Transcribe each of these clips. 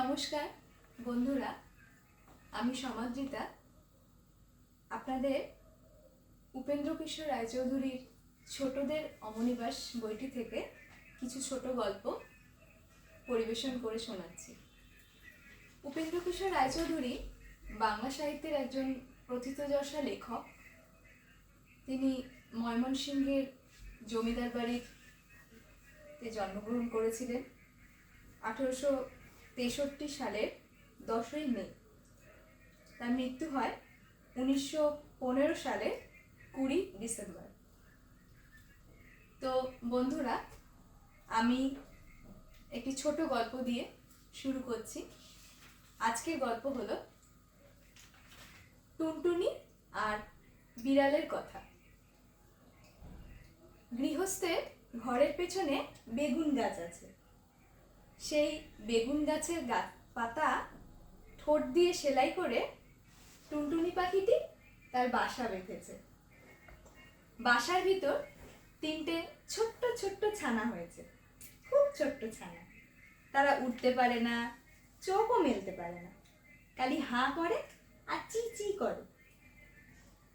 নমস্কার, বন্ধুরা, আমি সমাদ্রিতা আপনাদের উপেন্দ্র কিশোর রায়চৌধুরীর ছোটদের অমনিবাস বইটি থেকে কিছু ছোট গল্প পরিবেশন করে শোনাচ্ছি। উপেন্দ্র কিশোর রায়চৌধুরী বাংলা সাহিত্যের একজন প্রথিতযশা লেখক। তিনি ময়মনসিংহের জমিদার বাড়িতে জন্মগ্রহণ করেছিলেন। আঠেরোশো তেষট্টি সালের দশই মে। তার মৃত্যু হয় উনিশশো পনেরো সালের কুড়ি ডিসেম্বর। তো বন্ধুরা, আমি একটি ছোট গল্প দিয়ে শুরু করছি। আজকের গল্প হলো টুনটুনি আর বিড়ালের কথা। গৃহস্থের ঘরের পেছনে বেগুন গাছ আছে। সেই বেগুন গাছের গাছ পাতা ঠোঁট দিয়ে সেলাই করে টুনটুনি পাখিটি তার বাসা বেঁধেছে। বাসার ভিতর তিনটে ছোট্ট ছোট্ট ছানা হয়েছে। খুব ছোট্ট ছানা। তারা উঠতে পারে না, চোখও মেলতে পারে না। খালি হাঁ করে আর চি চি করে।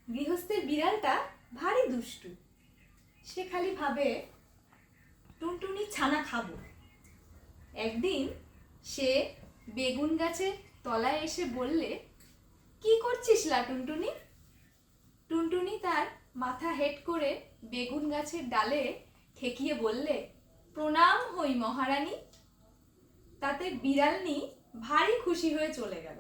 গৃহস্থের বিড়ালটা ভারী দুষ্টু। সে খালি ভাবে, টুনটুনি ছানা খাব। একদিন সে বেগুন গাছের তলায় এসে বললে, কি করছিস লা টুনটুনি? টুনটুনি তার মাথা হেট করে বেগুন গাছের ডালে ঠেকিয়ে বললে, প্রণাম হই মহারানী। তাতে বিড়ালনি ভারী খুশি হয়ে চলে গেল।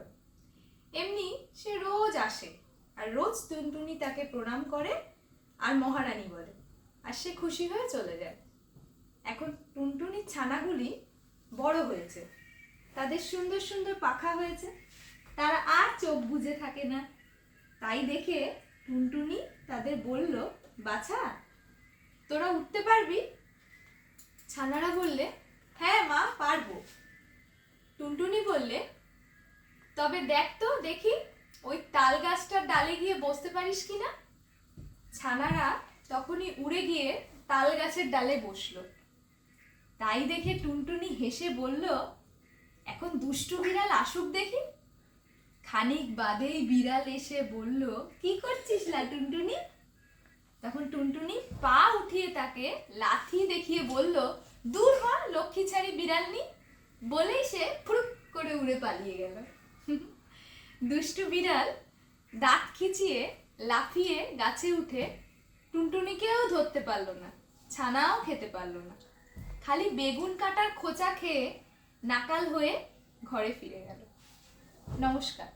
এমনি সে রোজ আসে আর রোজ টুনটুনি তাকে প্রণাম করে আর মহারানী বলে, আর সে খুশি হয়ে চলে যায়। এখন টুনটুনির ছানাগুলি বড় হয়েছে। তাদের সুন্দর সুন্দর পাখা হয়েছে। তারা আর চোখ বুজে থাকে না। তাই দেখে টুনটুনি তাদের বলল, বাছা, তোরা উঠতে পারবি? ছানারা বললে হ্যাঁ মা, পারব। টুনটুনি বললে, তবে দেখ তো, দেখি, ওই তাল গাছটার ডালে গিয়ে বসতে পারিস কি না ছানারা তখনই উড়ে গিয়ে তাল গাছের ডালে বসল। তাই দেখে টুনটুনি হেসে বলল, এখন দুষ্টু বিড়াল আসুক দেখি। খানিক বাদেই বিড়াল এসে বলল, কি করছিস লা টুনটুনি? তখন টুনটুনি পা উঠিয়ে তাকে লাথি দেখিয়ে বলল, দূর হ, লক্ষ্মী ছাড়ি বিড়ালনি বলেই সে ফুরুক করে উড়ে পালিয়ে গেল। দুষ্টু বিড়াল দাঁত খিচিয়ে লাফিয়ে গাছে উঠে টুনটুনিকেও ধরতে পারল না, ছানাও খেতে পারল না। খালি বেগুন কাটার খোঁচা খেয়ে নাকাল হয়ে ঘরে ফিরে গেল। নমস্কার।